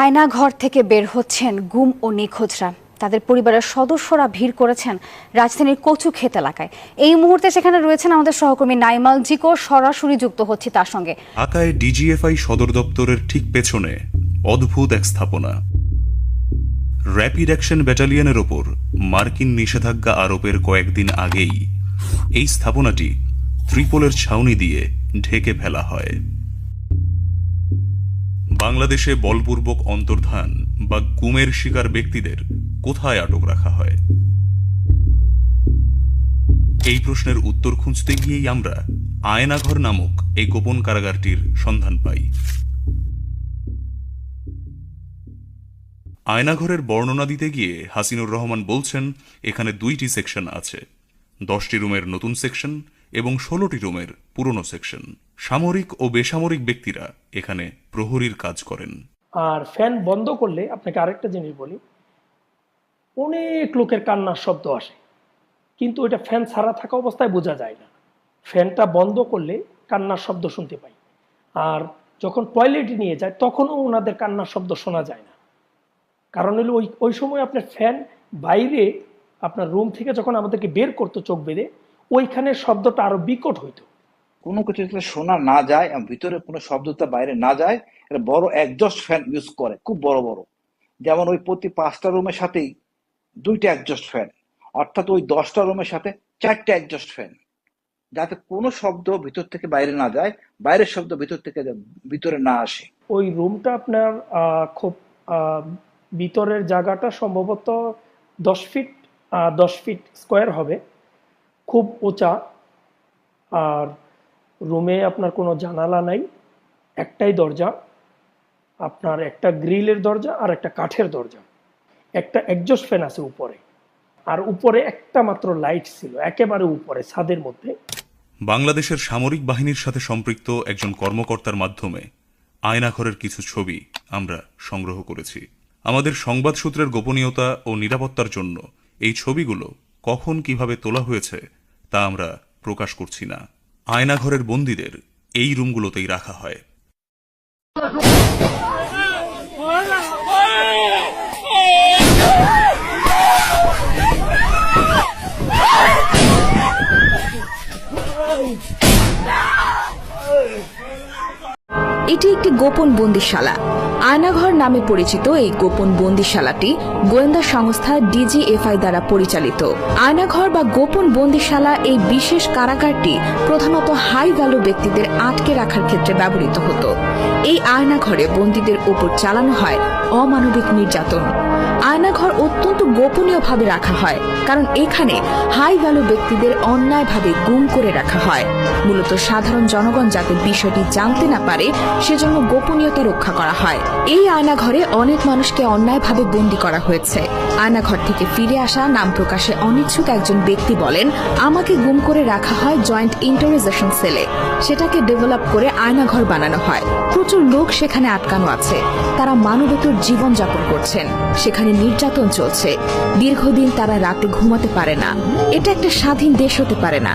আয়না ঘর থেকে বের হচ্ছেন গুম ও নিখোঁজরা। তাদের পরিবারের সদস্যরা ভিড় করেছেন রাজধানীর কচু ক্ষেত এলাকায়। এই মুহূর্তে সেখানে রয়েছেন আমাদের সহকর্মী নাইমাল জিকো, সরাসরি যুক্ত হচ্ছে তার সঙ্গে। ঢাকায় ডিজিএফআই সদর দপ্তরের ঠিক পেছনে অদ্ভুত এক স্থাপনা। র্যাপিড অ্যাকশন ব্যাটালিয়নের ওপর মার্কিন নিষেধাজ্ঞা আরোপের কয়েকদিন আগেই এই স্থাপনাটি ত্রিপোলের ছাউনি দিয়ে ঢেকে ফেলা হয়। বাংলাদেশে বলপূর্বক অন্তর্ধান বা গুমের শিকার ব্যক্তিদের কোথায় আটক রাখা হয়? এই প্রশ্নের উত্তর খুঁজতে গিয়েই আমরা আয়নাঘর নামক এই গোপন কারাগারটির সন্ধান পাই। আয়নাঘরের বর্ণনা দিতে গিয়ে হাসিনুর রহমান বলছেন, এখানে দুইটি সেকশন আছে। দশটি রুমের নতুন সেকশন এবং ষোলোটি রুমের পুরনো সেকশন। সামরিক ও বেসামরিক ব্যক্তিরা এখানে প্রহরীর কাজ করেন। আর ফ্যান বন্ধ করলে আপনাকে আরেকটা জিনিস বলি, অনেক লোকের কান্নার শব্দ আসে, কিন্তু ওইটা ফ্যান ছাড়া থাকা অবস্থায় বোঝা যায় না। ফ্যানটা বন্ধ করলে কান্নার শব্দ শুনতে পাই। আর যখন টয়লেটে নিয়ে যায়, তখনও ওনাদের কান্নার শব্দ শোনা যায় না। কারণ হলো ওই ওই সময় আপনার ফ্যান বাইরে আপনার রুম থেকে যখন আমাদেরকে বের করতো চোখ বেঁধে ওইখানে শব্দটা আরও বিকট হইতো। কোনো কিছু শোনা না যায় এবং ভিতরে কোনো শব্দটা বাইরে না যায় এটা বড় একজস্ট ফ্যান ইউজ করে খুব বড় বড়। যেমন ওই প্রতি পাঁচটা রুমের সাথেই দুইটা একজস্ট ফ্যান অর্থাৎ ওই দশটা রুমের সাথে চারটে একজস্ট ফ্যান যাতে কোনো শব্দ ভিতর থেকে বাইরে না যায় বাইরের শব্দ ভিতর থেকে ভিতরে না আসে। ওই রুমটা আপনার খুব ভিতরের জায়গাটা সম্ভবত দশ ফিট দশ ফিট স্কোয়ার হবে। খুব উঁচা। আর রুমে আপনার কোনো জানালা নাই, একটাই দরজা। আপনার একটা গ্রিলের দরজা আর একটা কাঠের দরজা। একটা একজস্ট ফ্যান আছে উপরে। আর উপরে একটা মাত্র লাইট ছিল, একেবারে উপরে, ছাদের মধ্যে। বাংলাদেশের সামরিক বাহিনীর সাথে সম্পৃক্ত একজন কর্মকর্তার মাধ্যমে আয়নাঘরের কিছু ছবি আমরা সংগ্রহ করেছি। আমাদের সংবাদ সূত্রের গোপনীয়তা ও নিরাপত্তার জন্য এই ছবিগুলো কখন কীভাবে তোলা হয়েছে তা আমরা প্রকাশ করছি না। আয়নাঘরের বন্দীদের এই রুমগুলোতেই রাখা হয়। এটি একটি গোপন বন্দিশালা। আয়নাঘর নামে পরিচিত এই গোপন বন্দিশালাটি গোয়েন্দা সংস্থা ডিজিএফআই দ্বারা পরিচালিত। আয়নাঘর বা গোপন বন্দিশালা এই বিশেষ কারাগারটি প্রধানত হাই ভ্যালু ব্যক্তিদের আটকে রাখার ক্ষেত্রে ব্যবহৃত হতো। এই আয়নাঘরে বন্দীদের উপর চালানো হয় অমানবিক নির্যাতন। আয়নাঘর অত্যন্ত গোপনীয়ভাবে রাখা হয়, কারণ এখানে হাই ভ্যালু ব্যক্তিদের অন্যায়ভাবে গুম করে রাখা হয়। মূলত সাধারণ জনগণ যাতে বিষয়টি জানতে না পারে, সেজন্য গোপনীয়তা রক্ষা করা হয়। এই আয়নাঘরে অনেক মানুষকে অন্যায়ভাবে বন্দী করা হয়েছে। আয়নাঘর থেকে ফিরে আসা নাম প্রকাশে অনিচ্ছুক একজন ব্যক্তি বলেন, আমাকে গুম করে রাখা হয় জয়েন্ট ইন্টারিজেশন সেলে সেটাকে ডেভেলপ করে আয়নাঘর বানানো হয়। প্রচুর লোক সেখানে আটকানো আছে। তারা মানবেতর জীবন যাপন করছেন। সেখানে নির্যাতন চলছে। দীর্ঘদিন তারা রাতে ঘুমাতে পারে না। এটা একটা স্বাধীন দেশ হতে পারে না।